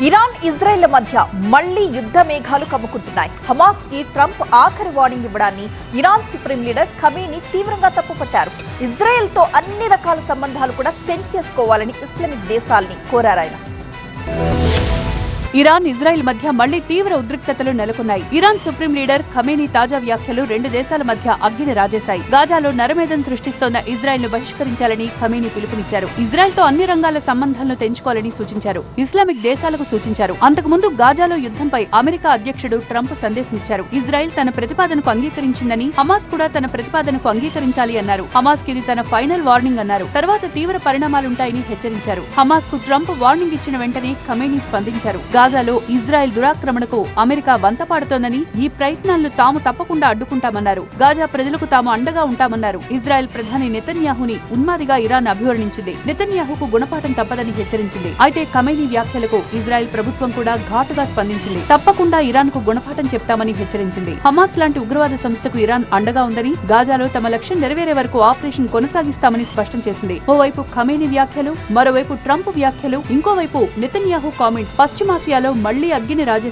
Iran Israel మధ్య మళ్ళీ యుద్ధ మేఘాలు కమ్ముకుంటున్నాయి. హమాస్కి ట్రంప్ ఆఖరి వార్నింగ్ ఇవ్వడాన్ని ఇరాన్ సుప్రీం లీడర్ ఖమేని తీవ్రంగా తప్పుపట్టారు. ఇజ్రాయెల్తో అన్ని రకాల సంబంధాలు కూడా తెంచేసుకోవాలని ఇస్లామిక్ దేశాల్ని కోరారాయన ఇరాన్ ఇజ్రాయెల్ మధ్య మళ్ళీ తీవ్ర ఉద్రిక్తతలు నెలకొన్నాయి. ఇరాన్ సుప్రీం లీడర్ ఖమేనీ తాజా వ్యాఖ్యలు రెండు దేశాల మధ్య అగ్గిని రాజేశాయి. గాజాలో నరమేధం సృష్టిస్తోన్న ఇజ్రాయెల్ను బహిష్కరించాలని ఖమేనీ పిలుపునిచ్చారు. ఇజ్రాయెల్తో అన్ని రంగాల సంబంధాలను తెంచుకోవాలని సూచించారు. ఇస్లామిక్ దేశాలకు సూచించారు. అంతకుముందు గాజాలో యుద్ధంపై అమెరికా అధ్యక్షుడు ట్రంప్ సందేశమిచ్చారు. ఇజ్రాయెల్ తన ప్రతిపాదనకు అంగీకరించిందని హమాస్ కూడా తన ప్రతిపాదనకు అంగీకరించాలి అన్నారు. హమాస్కి ఇది తన ఫైనల్ వార్నింగ్ అన్నారు. తర్వాత తీవ్ర పరిణామాలుంటాయని హెచ్చరించారు. హమాస్కు ట్రంప్ వార్నింగ్ ఇచ్చిన వెంటనే ఖమేనీ స్పందించారు. గాజాలో ఇజ్రాయెల్ దురాక్రమణకు అమెరికా వంతపాడుతోందని ఈ ప్రయత్నాలను తాము తప్పకుండా అడ్డుకుంటామన్నారు. గాజా ప్రజలకు తాము అండగా ఉంటామన్నారు. ఇజ్రాయెల్ ప్రధాని నెతన్యాహుని ఉన్మాదిగా ఇరాన్ అభివర్ణించింది. నెతన్యాహుకు గుణపాఠం తప్పదని హెచ్చరించింది. అయితే ఖమేనీ వ్యాఖ్యలకు ఇజ్రాయెల్ ప్రభుత్వం కూడా ఘాటుగా స్పందించింది. తప్పకుండా ఇరాన్కు గుణపాఠం చెప్తామని హెచ్చరించింది. హమాస్ లాంటి ఉగ్రవాద సంస్థకు ఇరాన్ అండగా ఉందని గాజాలో తమ లక్ష్యం నెరవేరే వరకు ఆపరేషన్ కొనసాగిస్తామని స్పష్టం చేసింది. ఓవైపు ఖమేనీ వ్యాఖ్యలు మరోవైపు ట్రంప్ వ్యాఖ్యలు ఇంకోవైపు నెతన్యాహు కామెంట్స్ పశ్చిమాసియాలో మళ్ళీ అగ్గిని రాజేశారు